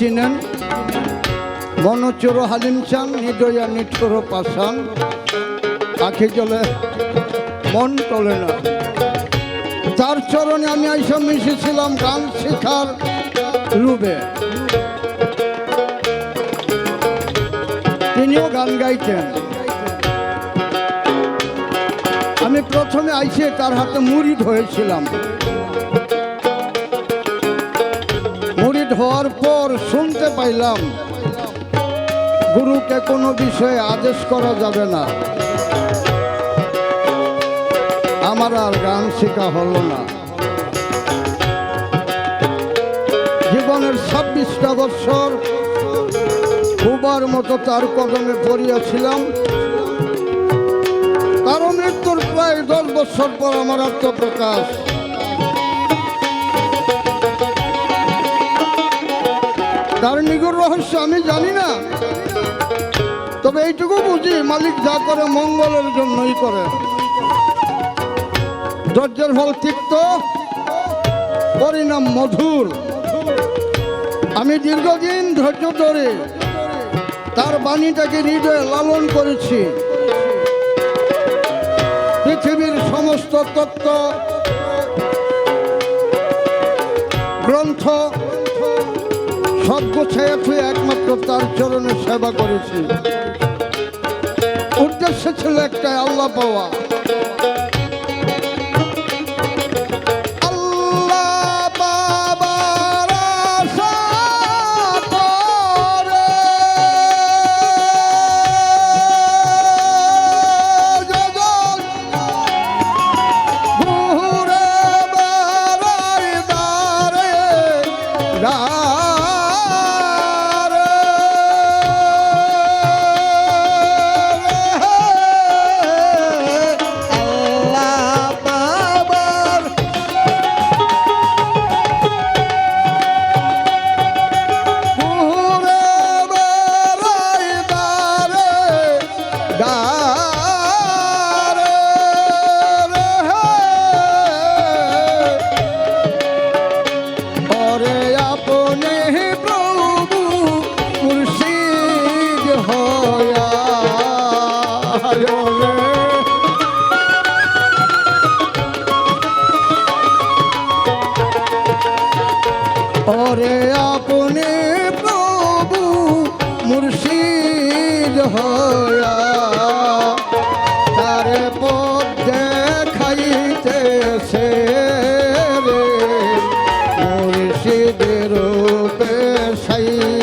চিনেন মনোচর হালিম চান, নিদয়া নিঠুর পাশান আখি জলে মন টলে না। তার চরণে আমি এইসব মিশেছিলাম গান শেখার রূপে। তিনিও গান গাইতেন। আমি প্রথমে আইসে তার হাতে মুড়ি হয়েছিলাম হওয়ার পর শুনতে পাইলাম, গুরুকে কোনো বিষয়ে আদেশ করা যাবে না। আমার আর গান শেখা হলো না। জীবনের ছাব্বিশটা বছর খুবার মতো তার কদমে পড়িয়াছিলাম। তার মৃত্যুর প্রায় দশ বছর পর আমার আত্মপ্রকাশ। তার নিগুর রহস্য আমি জানি না। তবে এইটুকু বুঝি মালিক যা করে মঙ্গলের জন্যই করে। ধৈর্যের ফল তিক্ত, পরিণাম মধুর। আমি দীর্ঘদিন ধৈর্য ধরে তার বাণীটাকে হৃদয়ে লালন করেছি। পৃথিবীর সমস্ত তত্ত্ব, গ্রন্থ সব গোছায় তুই একমাত্র তার চরণে সেবা করেছি উদ্দেশ্য ছিল একটা আল্লাহ পাওয়া। ওরে আপনি প্রভু মুর্শিদ হয়া পদে পথ দেখাইতেছে রে মুর্শিদ রূপে সাই